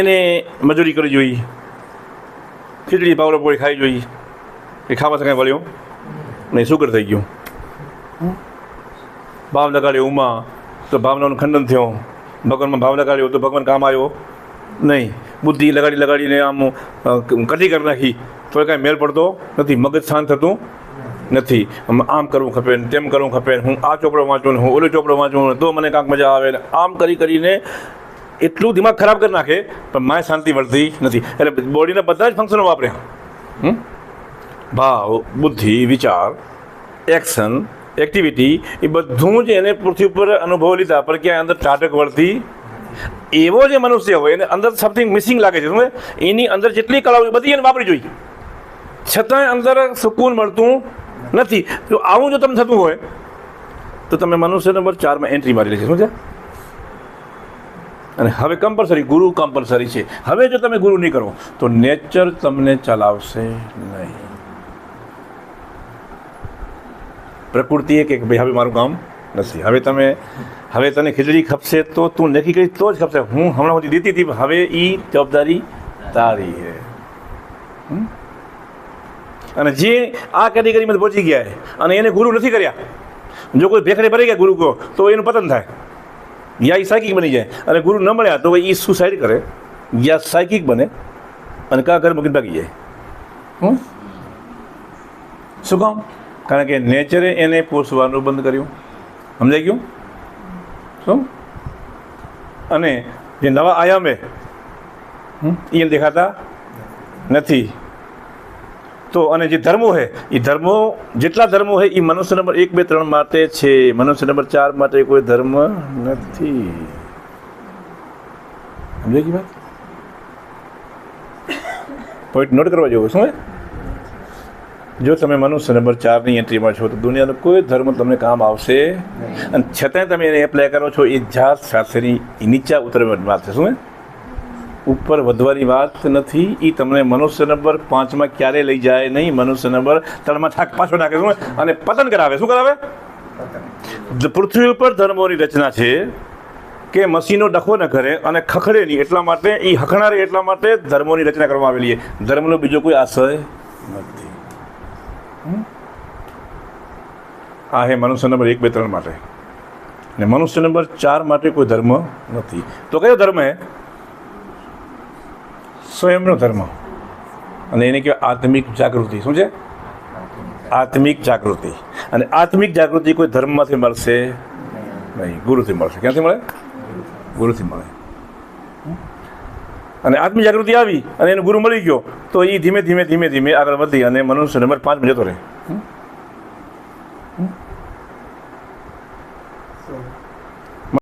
એને મજૂરી કરવી જોઈએ. ખીચડી, પાવડો પોળી ખાવી જોઈએ. એ ખાવા કાંઈ વળ્યો નહીં. સુગર થઈ ગયું. ભાવ લગાડ્યો ઉમા, તો ભાવનાનું ખંડન થયો. ભગવાનમાં ભાવ લગાડ્યો તો ભગવાન કામ આવ્યો નહીં. બુદ્ધિ લગાડી લગાડીને આમ કટી કરી નાખી. તો કાંઈ મેળ પડતો નથી. મગજ શાંત થતું નથી. આમ કરવું ખપે ને તેમ કરવું ખપે હું આ ચોપડો વાંચું ને હું ઓલો ચોપડો વાંચું ને તો મને કાંઈક મજા આવે ને આમ કરી કરીને એટલું દિમાગ ખરાબ કરી નાખે, પણ માય શાંતિ મળતી નથી. એટલે બોડીના બધા જ ફંક્શનો વાપરે? ભાવ, બુદ્ધિ, વિચાર એક્શન એક્ટિવિટી એ બધું જ એને પૃથ્વી ઉપર અનુભવ લીધા, પણ ક્યાંય અંદર ટાટક વળતી એવો જે મનુષ્ય હોય, એને અંદર સમથિંગ મિસિંગ લાગે છે. શું એની અંદર જેટલી કળાઓ હોય બધી એને વાપરી જોઈએ. છતાંય અંદર સુકૂન મળતું નથી. જો આવું જો તમને થતું હોય, તો તમે મનુષ્ય નંબર ચારમાં એન્ટ્રી મારી લેજો. શું છે? અને હવે કમ્પલસરી ગુરુ કમ્પલસરી છે. હવે જો તમે ગુરુ નહીં કરો, તો નેચર તમને ચલાવશે નહીં. પ્રકૃતિએ કે ભાઈ, હવે મારું કામ નથી. હવે તમે, હવે તને ખીચડી ખપશે તો તું નક્કી કરી તો જ ખપશે. હું હમણાં સુધી દીધી હતી, હવે એ જવાબદારી તારી છે? અને જે આ કેટેગરીમાં પહોંચી ગયા અને એને ગુરુ નથી કર્યા. જો કોઈ ભેખડે ભરી ગયા ગુરુ કહો તો એનું પતન થાય. યા એ સાયકિક બની જાય. અને ગુરુ ન મળ્યા તો એ સુસાઇડ કરે. યા સાયકિક બને અને કાં ઘર મૂકીને ભાગી જાય. શું કામ? કારણ કે નેચરે એને પોષવાનું બંધ કર્યું. સમજાઈ ગયું? શું? અને જે નવા આયામે એ દેખાતા નથી. તો અને જે ધર્મો છે એ ધર્મો, જેટલા ધર્મો છે એ મનુષ્ય નંબર એક, બે, ત્રણ માટે છે. મનુષ્ય નંબર ચાર માટે કોઈ ધર્મ નથી. સમજાય ગઈ વાત? પોઈન્ટ નોટ કરવા જેવું શું જો તમે મનુષ્ય નંબર ચારની એન્ટ્રીમાં છો, તો દુનિયાનો કોઈ ધર્મ તમને કામ આવશે અને છતાંય તમે એને એપ્લાય કરો છો એ જાત સાથેની નીચા ઉતરવાની વાત છે, શું ઉપર વધવાની વાત નથી. એ તમને મનુષ્ય નંબર પાંચમાં ક્યારે લઈ જાય નહીં? મનુષ્ય નંબર ત્રણમાં થાક પાછો નાખે શું? અને પતન કરાવે. શું કરાવે? પૃથ્વી ઉપર ધર્મોની રચના છે કે મસીનો ડખો ન કરે અને ખખડે નહીં. એટલા માટે એ હખણારે એટલા માટે ધર્મોની રચના કરવામાં આવેલી છે. ધર્મનો બીજો કોઈ આશય નથી? આ હે મનુષ્ય નંબર એક બે ત્રણ માટે. ને મનુષ્ય નંબર ચાર માટે કોઈ ધર્મ નથી. તો કયો ધર્મ હે સ્વયંનો ધર્મ. અને એને કહેવાય આત્મિક જાગૃતિ. શું છે? આત્મિક જાગૃતિ. અને આત્મિક જાગૃતિ કોઈ ધર્મમાંથી મળશે નહીં. ગુરુથી મળશે. ક્યાંથી મળે? ગુરુથી મળે. અને આત્મિક જાગૃતિ આવી અને એનો ગુરુ મળી ગયો, તો એ ધીમે ધીમે ધીમે ધીમે આગળ વધી અને મનુષ્ય નંબર પાંચ જતો રહે.